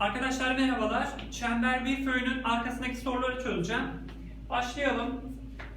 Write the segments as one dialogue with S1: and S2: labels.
S1: Arkadaşlar merhabalar. Çember bir föyünün arkasındaki soruları çözeceğim. Başlayalım.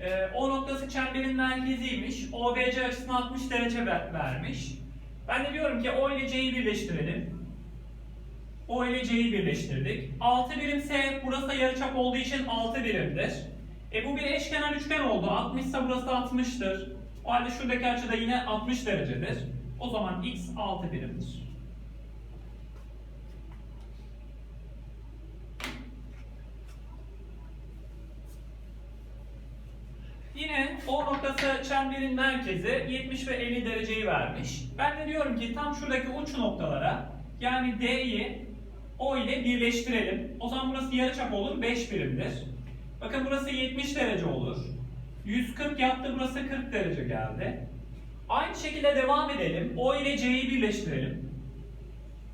S1: Ee, o noktası çemberin merkeziymiş. OBC açısını 60 derece ver- vermiş. Ben de diyorum ki O ile C'yi birleştirelim. O ile C'yi birleştirdik. 6 birimse burası yarıçap olduğu için 6 birimdir. E bu bir eşkenar üçgen oldu. 60 ise burası da 60'tır. O halde şuradaki açı da yine 60 derecedir. O zaman x 6 birimdir. Yine O noktası çemberin merkezi 70 ve 50 dereceyi vermiş. Ben de diyorum ki tam şuradaki uç noktalara yani D'yi O ile birleştirelim. O zaman burası yarıçap olur 5 birimdir. Bakın burası 70 derece olur. 140 yaptı burası 40 derece geldi. Aynı şekilde devam edelim. O ile C'yi birleştirelim.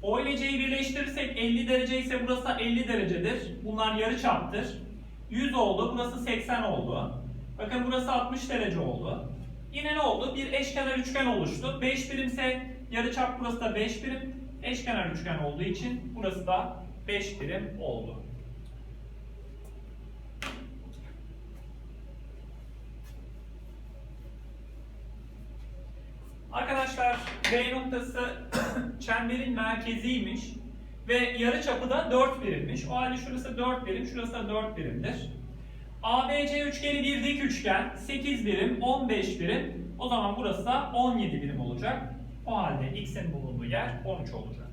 S1: O ile C'yi birleştirirsek 50 derece ise burası da 50 derecedir. Bunlar yarıçaptır. 100 oldu, burası 80 oldu. Bakın burası 60 derece oldu. Yine ne oldu? Bir eşkenar üçgen oluştu. 5 birimse yarıçap burası da 5 birim. Eşkenar üçgen olduğu için burası da 5 birim oldu. Arkadaşlar B noktası çemberin merkeziymiş ve yarıçapı da 4 birimmiş. O halde şurası 4 birim, şurası da 4 birimdir. ABC üçgeni bir dik üçgen. 8 birim, 15 birim. O zaman burası da 17 birim olacak. O halde x'in bulunduğu yer 13 olacak.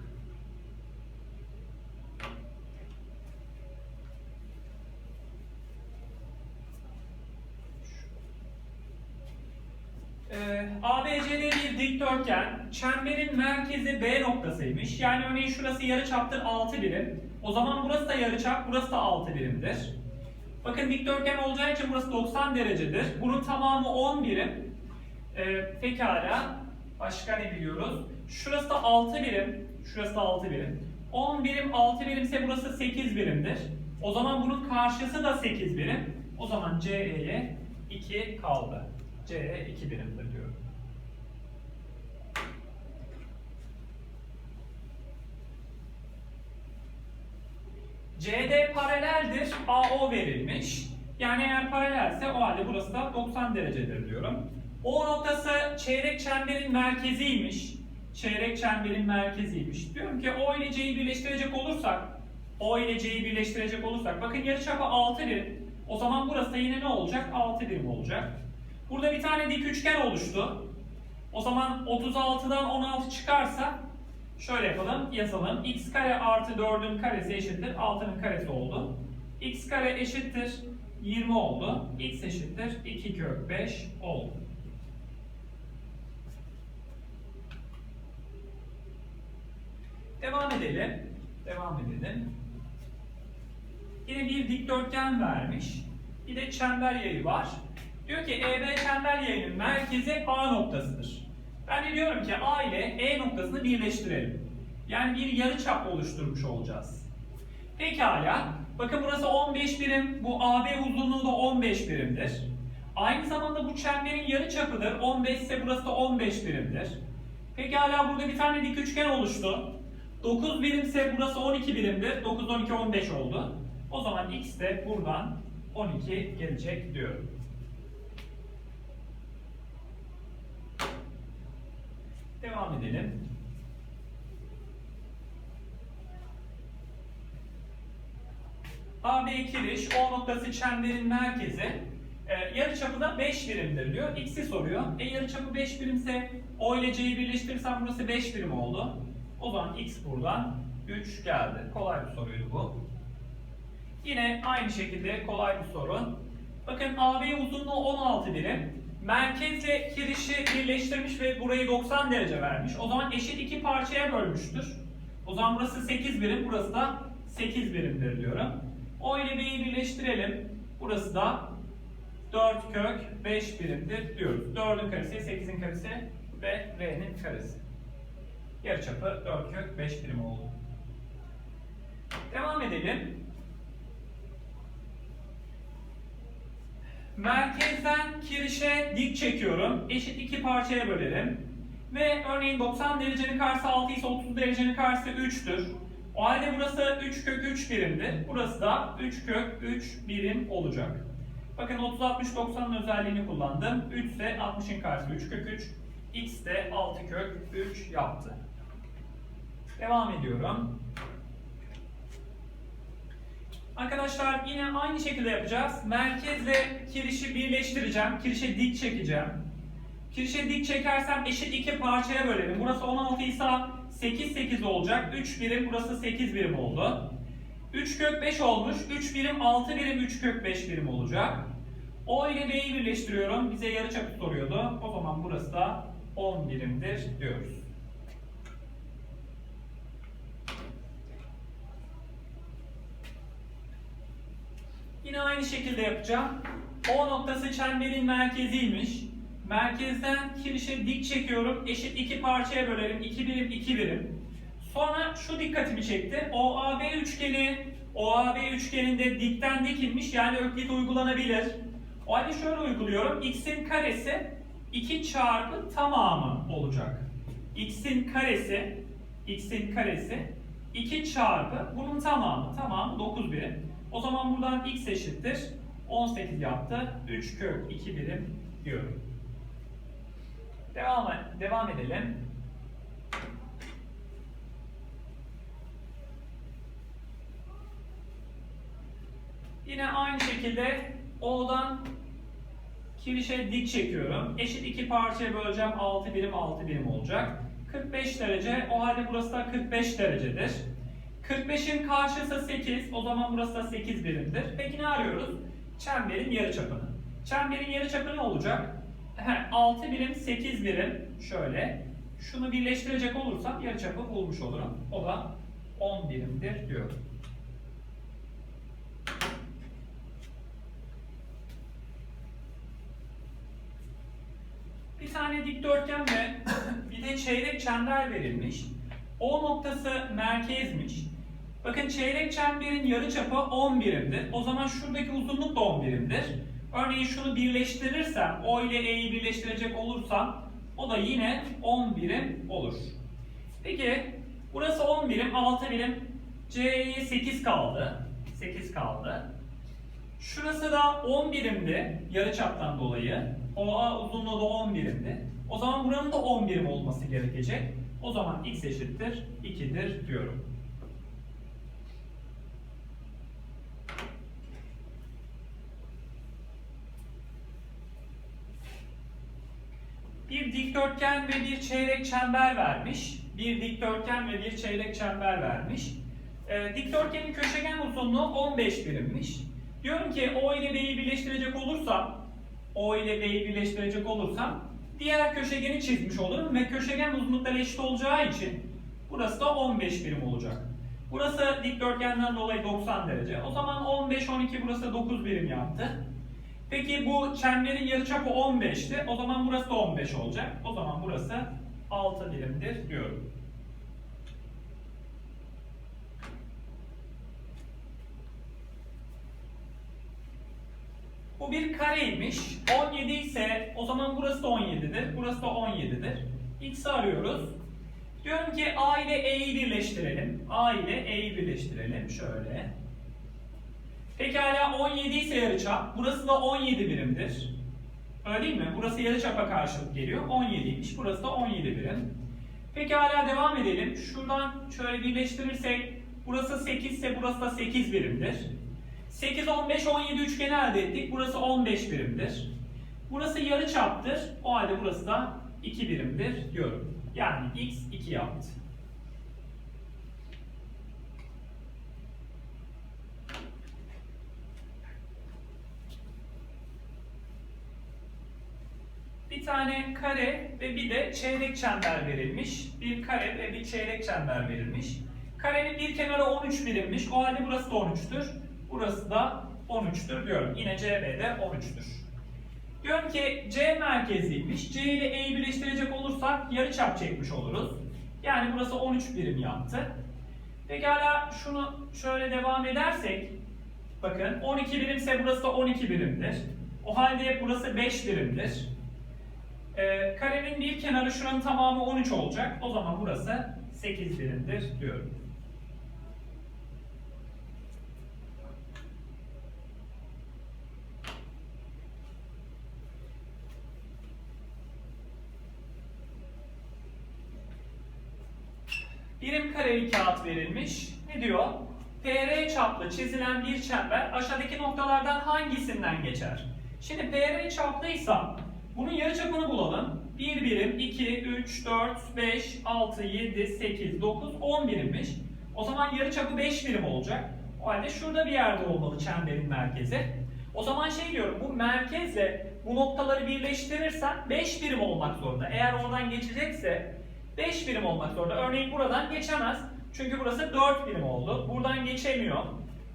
S1: Ee, ABCD bir dikdörtgen, çemberin merkezi B noktasıymış. Yani örneğin şurası yarıçaptır 6 birim. O zaman burası da yarıçap, burası da 6 birimdir. Bakın dikdörtgen olacağı için burası 90 derecedir. Bunun tamamı 10 birim. Ee, pekala. Başka ne biliyoruz? Şurası da 6 birim. Şurası da 6 birim. 10 birim 6 birimse burası 8 birimdir. O zaman bunun karşısı da 8 birim. O zaman CE'ye 2 kaldı. CE 2 birimdir diyorum. CD paraleldir. AO verilmiş. Yani eğer paralelse o halde burası da 90 derecedir diyorum. O noktası çeyrek çemberin merkeziymiş. Çeyrek çemberin merkeziymiş. Diyorum ki O ile C'yi birleştirecek olursak O ile C'yi birleştirecek olursak bakın yarıçapı 6 birim. O zaman burası da yine ne olacak? 6 birim olacak. Burada bir tane dik üçgen oluştu. O zaman 36'dan 16 çıkarsa Şöyle yapalım, yazalım. x kare artı 4'ün karesi eşittir 6'nın karesi oldu. x kare eşittir 20 oldu. x eşittir 2 kök 5 oldu. Devam edelim. Devam edelim. Yine bir dikdörtgen vermiş. Bir de çember yayı var. Diyor ki EB çember yayının merkezi A noktasıdır. Ben de diyorum ki A ile E noktasını birleştirelim. Yani bir yarıçap oluşturmuş olacağız. Pekala. Bakın burası 15 birim. Bu AB uzunluğu da 15 birimdir. Aynı zamanda bu çemberin yarıçapıdır. 15 ise burası da 15 birimdir. Pekala burada bir tane dik üçgen oluştu. 9 birimse burası 12 birimdir. 9, 12, 15 oldu. O zaman x de buradan 12 gelecek diyorum. Devam edelim. AB kiriş, O noktası çemberin merkezi. E, yarıçapı da 5 birimdir diyor. X'i soruyor. E yarıçapı 5 birimse O ile C'yi birleştirirsem burası 5 birim oldu. O zaman X buradan 3 geldi. Kolay bir soruydu bu. Yine aynı şekilde kolay bir soru. Bakın AB uzunluğu 16 birim. Merkezle kirişi birleştirmiş ve burayı 90 derece vermiş. O zaman eşit iki parçaya bölmüştür. O zaman burası 8 birim, burası da 8 birimdir diyorum. O ile B'yi birleştirelim. Burası da 4 kök 5 birimdir diyoruz. 4'ün karesi, 8'in karesi ve R'nin karesi. Yarıçapı 4 kök 5 birim oldu. Devam edelim. Merkezden kirişe dik çekiyorum. Eşit iki parçaya bölerim. Ve örneğin 90 derecenin karşısı 6 ise 30 derecenin karşısı 3'tür. O halde burası 3 kök 3 birimdir. Burası da 3 kök 3 birim olacak. Bakın 30 60 90'ın özelliğini kullandım. 3 ise 60'ın karşısı 3 kök 3. X de 6 kök 3 yaptı. Devam ediyorum. Arkadaşlar yine aynı şekilde yapacağız. Merkezle kirişi birleştireceğim. Kirişe dik çekeceğim. Kirişe dik çekersem eşit iki parçaya bölelim. Burası 16 ise 8 8 olacak. 3 birim burası 8 birim oldu. 3 kök 5 olmuş. 3 birim 6 birim 3 kök 5 birim olacak. O ile B'yi birleştiriyorum. Bize yarıçapı soruyordu. O zaman burası da 10 birimdir diyoruz. Yine aynı şekilde yapacağım. O noktası çemberin merkeziymiş. Merkezden kirişe dik çekiyorum. Eşit iki parçaya bölerim. 2 birim 2 birim. Sonra şu dikkatimi çekti. OAB üçgeni OAB üçgeninde dikten dikilmiş yani öklit uygulanabilir. O halde şöyle uyguluyorum. X'in karesi 2 çarpı tamamı olacak. X'in karesi X'in karesi 2 çarpı bunun tamamı. Tamamı 9 birim. O zaman buradan X eşittir. 18 yaptı. 3 kök 2 birim diyorum. Devam, devam edelim. Yine aynı şekilde O'dan kirişe dik çekiyorum. Eşit iki parçaya böleceğim. 6 birim 6 birim olacak. 45 derece. O halde burası da 45 derecedir. 45'in karşısı 8. O zaman burası da 8 birimdir. Peki ne arıyoruz? Çemberin yarıçapını. Çemberin yarıçapı ne olacak? He, 6 birim 8 birim. Şöyle. Şunu birleştirecek olursam yarıçapı bulmuş olurum. O da 10 birimdir diyorum. Bir tane dikdörtgen ve bir de çeyrek çember verilmiş. O noktası merkezmiş. Bakın çeyrek çemberin yarıçapı 10 birimdir. O zaman şuradaki uzunluk da 10 birimdir. Örneğin şunu birleştirirsem, O ile E'yi birleştirecek olursam o da yine 10 birim olur. Peki burası 10 birim, 6 birim. C'ye 8 kaldı. 8 kaldı. Şurası da 10 birimdi yarıçaptan dolayı. OA uzunluğu da 10 birimdi. O zaman buranın da 10 birim olması gerekecek. O zaman x eşittir 2'dir diyorum. Bir dikdörtgen ve bir çeyrek çember vermiş. Bir dikdörtgen ve bir çeyrek çember vermiş. Ee, dikdörtgenin köşegen uzunluğu 15 birimmiş. Diyorum ki O ile B'yi birleştirecek olursam, O ile B'yi birleştirecek olursam diğer köşegeni çizmiş olurum ve köşegen uzunlukları eşit olacağı için burası da 15 birim olacak. Burası dikdörtgenden dolayı 90 derece. O zaman 15, 12 burası 9 birim yaptı. Peki bu çemberin yarıçapı 15'ti. O zaman burası da 15 olacak. O zaman burası 6 birimdir diyorum. Bu bir kareymiş. 17 ise o zaman burası da 17'dir. Burası da 17'dir. X'i arıyoruz. Diyorum ki A ile E'yi birleştirelim. A ile E'yi birleştirelim. Şöyle. Pekala 17 ise yarıçap. Burası da 17 birimdir. Öyle değil mi? Burası yarıçapa karşılık geliyor. 17'ymiş. Burası da 17 birim. Pekala devam edelim. Şuradan şöyle birleştirirsek burası 8 ise burası da 8 birimdir. 8, 15, 17 üçgeni elde ettik. Burası 15 birimdir. Burası yarı çaptır. O halde burası da 2 birimdir diyorum. Yani x 2 yaptı. Bir tane kare ve bir de çeyrek çember verilmiş. Bir kare ve bir çeyrek çember verilmiş. Karenin bir kenarı 13 birimmiş. O halde burası da 13'tür. Burası da 13'tür diyorum. Yine CB de 13'tür. Diyorum ki C merkezliymiş. C ile E'yi birleştirecek olursak yarıçap çekmiş oluruz. Yani burası 13 birim yaptı. Pekala şunu şöyle devam edersek bakın 12 birimse burası da 12 birimdir. O halde burası 5 birimdir. Ee, karenin bir kenarı 13 şuranın tamamı 13 olacak. O zaman burası 8 birimdir diyorum. Birim kareli kağıt verilmiş. Ne diyor? PR çaplı çizilen bir çember aşağıdaki noktalardan hangisinden geçer? Şimdi PR çaplıysa bunun yarıçapını bulalım. 1 birim, 2, 3, 4, 5, 6, 7, 8, 9, 10 birimmiş. O zaman yarıçapı 5 birim olacak. O halde şurada bir yerde olmalı çemberin merkezi. O zaman şey diyorum bu merkezle bu noktaları birleştirirsen 5 birim olmak zorunda. Eğer oradan geçecekse 5 birim olmak zorunda. Örneğin buradan geçemez. Çünkü burası 4 birim oldu. Buradan geçemiyor.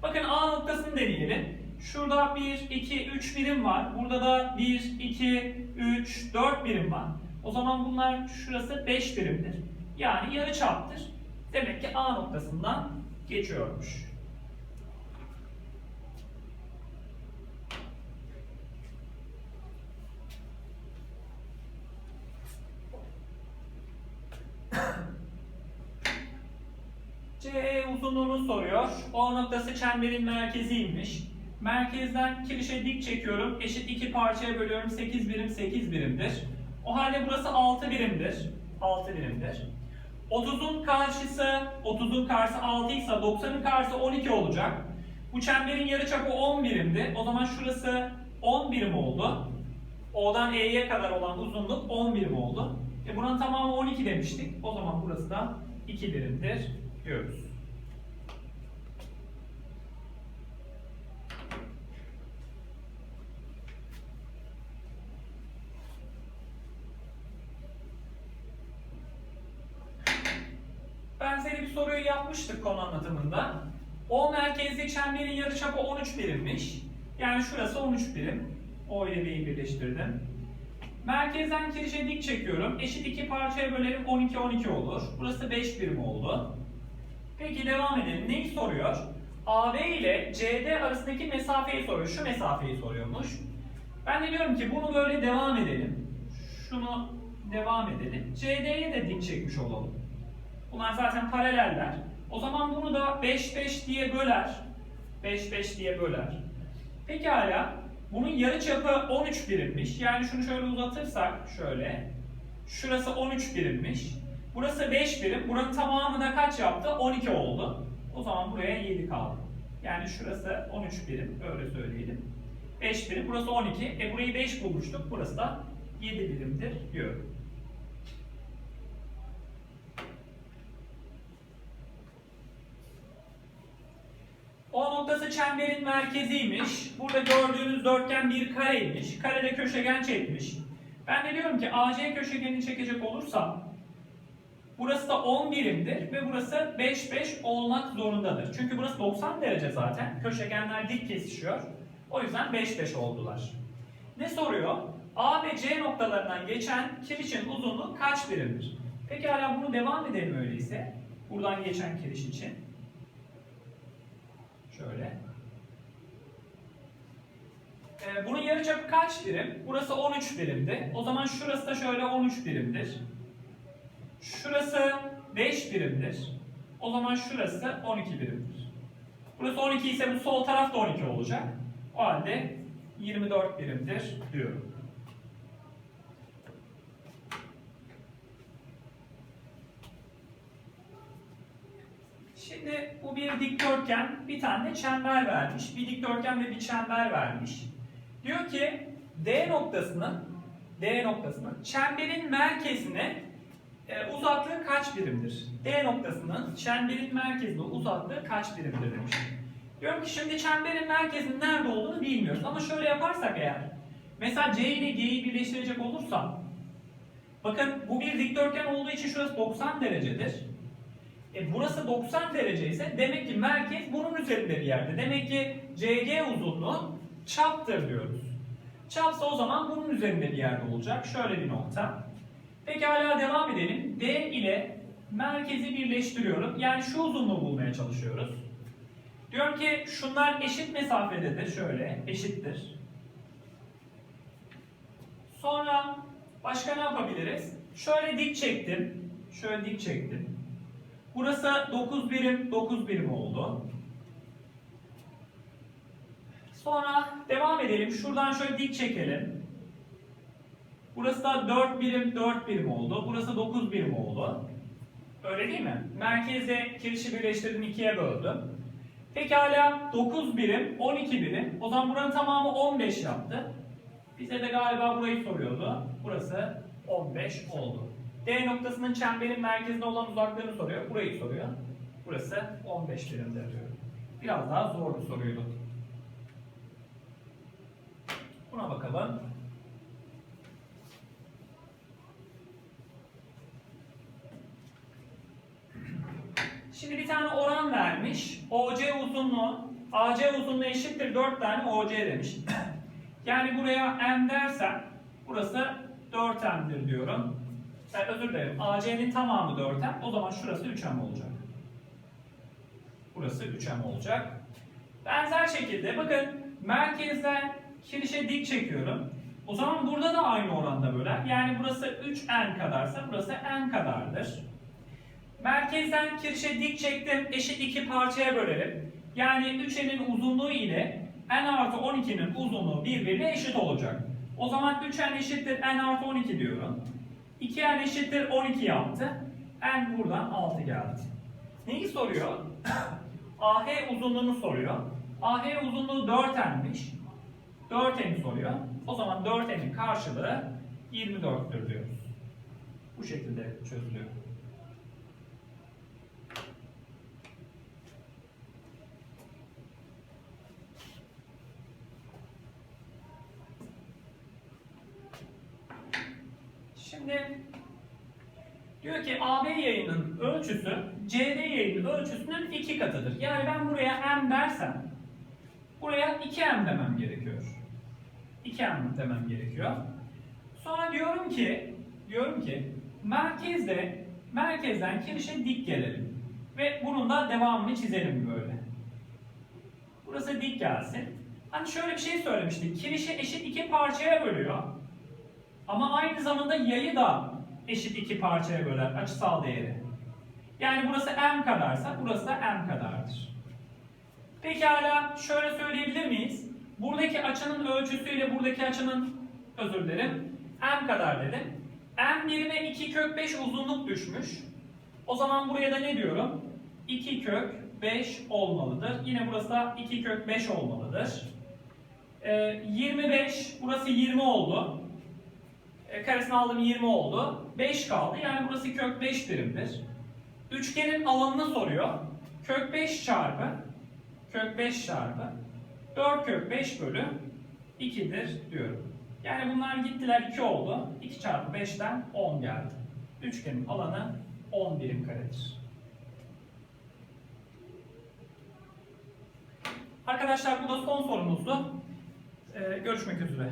S1: Bakın A noktasını deneyelim. Şurada 1, 2, 3 birim var. Burada da 1, 2, 3, 4 birim var. O zaman bunlar şurası 5 birimdir. Yani yarı çaptır. Demek ki A noktasından geçiyormuş. CE uzunluğunu soruyor. O noktası çemberin merkeziymiş. Merkezden kirişe dik çekiyorum. Eşit iki parçaya bölüyorum. 8 birim 8 birimdir. O halde burası 6 birimdir. 6 birimdir. 30'un karşısı 30'un karşısı 6 ise 90'ın karşısı 12 olacak. Bu çemberin yarıçapı 10 birimdi. O zaman şurası 10 birim oldu. O'dan E'ye kadar olan uzunluk 10 birim oldu. E buranın tamamı 12 demiştik. O zaman burası da 2 birimdir diyoruz. Anlatımında. O merkezli çemberin yarıçapı 13 birimmiş. Yani şurası 13 birim. O ile B'yi birleştirdim. Merkezden kirişe dik çekiyorum. Eşit iki parçaya bölerim 12 12 olur. Burası 5 birim oldu. Peki devam edelim. Neyi soruyor? AB ile CD arasındaki mesafeyi soruyor. Şu mesafeyi soruyormuş. Ben de diyorum ki bunu böyle devam edelim. Şunu devam edelim. CD'ye de dik çekmiş olalım. Bunlar zaten paraleller. O zaman bunu da 5 5 diye böler. 5 5 diye böler. Pekala. Bunun yarıçapı 13 birimmiş. Yani şunu şöyle uzatırsak şöyle. Şurası 13 birimmiş. Burası 5 birim. Buranın tamamı da kaç yaptı? 12 oldu. O zaman buraya 7 kaldı. Yani şurası 13 birim. Öyle söyleyelim. 5 birim. Burası 12. E burayı 5 bulmuştuk. Burası da 7 birimdir diyorum. O noktası çemberin merkeziymiş. Burada gördüğünüz dörtgen bir kareymiş. Karede köşegen çekmiş. Ben de diyorum ki AC köşegenini çekecek olursam burası da 10 birimdir ve burası 5 5 olmak zorundadır. Çünkü burası 90 derece zaten. Köşegenler dik kesişiyor. O yüzden 5 5 oldular. Ne soruyor? A ve C noktalarından geçen kirişin uzunluğu kaç birimdir? Pekala bunu devam edelim öyleyse. Buradan geçen kiriş için. Şöyle. Ee, bunun yarıçapı kaç birim? Burası 13 birimdi. O zaman şurası da şöyle 13 birimdir. Şurası 5 birimdir. O zaman şurası 12 birimdir. Burası 12 ise bu sol taraf da 12 olacak. O halde 24 birimdir diyorum. Şimdi bir dikdörtgen, bir tane çember vermiş. Bir dikdörtgen ve bir çember vermiş. Diyor ki D noktasının D noktasının çemberin merkezine e, uzaklığı kaç birimdir? D noktasının çemberin merkezine uzaklığı kaç birimdir demiş. Diyorum ki şimdi çemberin merkezinin nerede olduğunu bilmiyoruz. Ama şöyle yaparsak eğer, mesela C ile G'yi birleştirecek olursam, bakın bu bir dikdörtgen olduğu için şurası 90 derecedir. E burası 90 derece ise demek ki merkez bunun üzerinde bir yerde. Demek ki CG uzunluğu çaptır diyoruz. Çapsa o zaman bunun üzerinde bir yerde olacak. Şöyle bir nokta. Pekala devam edelim. D ile merkezi birleştiriyorum. Yani şu uzunluğu bulmaya çalışıyoruz. Diyorum ki şunlar eşit mesafededir. Şöyle eşittir. Sonra başka ne yapabiliriz? Şöyle dik çektim. Şöyle dik çektim. Burası 9 birim, 9 birim oldu. Sonra devam edelim. Şuradan şöyle dik çekelim. Burası da 4 birim, 4 birim oldu. Burası 9 birim oldu. Öyle değil mi? Merkezle kirişi birleştirdim ikiye böldüm. Pekala 9 birim, 12 birim. O zaman buranın tamamı 15 yaptı. Bize de galiba burayı soruyordu. Burası 15 oldu. D noktasının çemberin merkezine olan uzaklığını soruyor. Burayı soruyor. Burası 15 birimdir diyor. Biraz daha zor bir soruydu. Buna bakalım. Şimdi bir tane oran vermiş. OC uzunluğu, AC uzunluğu eşittir 4 tane OC demiş. yani buraya M dersem burası 4M'dir diyorum. Ben özür dilerim. AC'nin tamamı 4M. O zaman şurası 3M olacak. Burası 3M olacak. Benzer şekilde bakın merkezden kirişe dik çekiyorum. O zaman burada da aynı oranda böler. Yani burası 3N kadarsa burası N kadardır. Merkezden kirişe dik çektim. Eşit iki parçaya bölerim. Yani 3n'in uzunluğu ile n artı 12'nin uzunluğu birbirine eşit olacak. O zaman 3n eşittir n artı 12 diyorum. 2n eşittir 12 yaptı. n buradan 6 geldi. Neyi soruyor? AH uzunluğunu soruyor. AH uzunluğu 4n'miş. 4n'i soruyor. O zaman 4n'in karşılığı 24'tür diyoruz. Bu şekilde çözülüyor. Şimdi diyor ki AB yayının ölçüsü CD yayının ölçüsünün iki katıdır. Yani ben buraya M dersem buraya 2M demem gerekiyor. 2M demem gerekiyor. Sonra diyorum ki diyorum ki merkezde merkezden kirişe dik gelelim. Ve bunun da devamını çizelim böyle. Burası dik gelsin. Hani şöyle bir şey söylemiştik. Kirişi eşit iki parçaya bölüyor. Ama aynı zamanda yayı da eşit iki parçaya böler açısal değeri. Yani burası m kadarsa burası da m kadardır. Pekala şöyle söyleyebilir miyiz? Buradaki açının ölçüsüyle buradaki açının özür dilerim m kadar dedim. m birime 2 kök 5 uzunluk düşmüş. O zaman buraya da ne diyorum? 2 kök 5 olmalıdır. Yine burası da 2 kök 5 olmalıdır. Ee, 25 burası 20 oldu. E, karesini aldım 20 oldu. 5 kaldı. Yani burası kök 5 birimdir. Üçgenin alanını soruyor. Kök 5 çarpı kök 5 çarpı 4 kök 5 bölü 2'dir diyorum. Yani bunlar gittiler 2 oldu. 2 çarpı 5'ten 10 geldi. Üçgenin alanı 10 birim karedir. Arkadaşlar bu da son sorumuzdu. Ee, görüşmek üzere.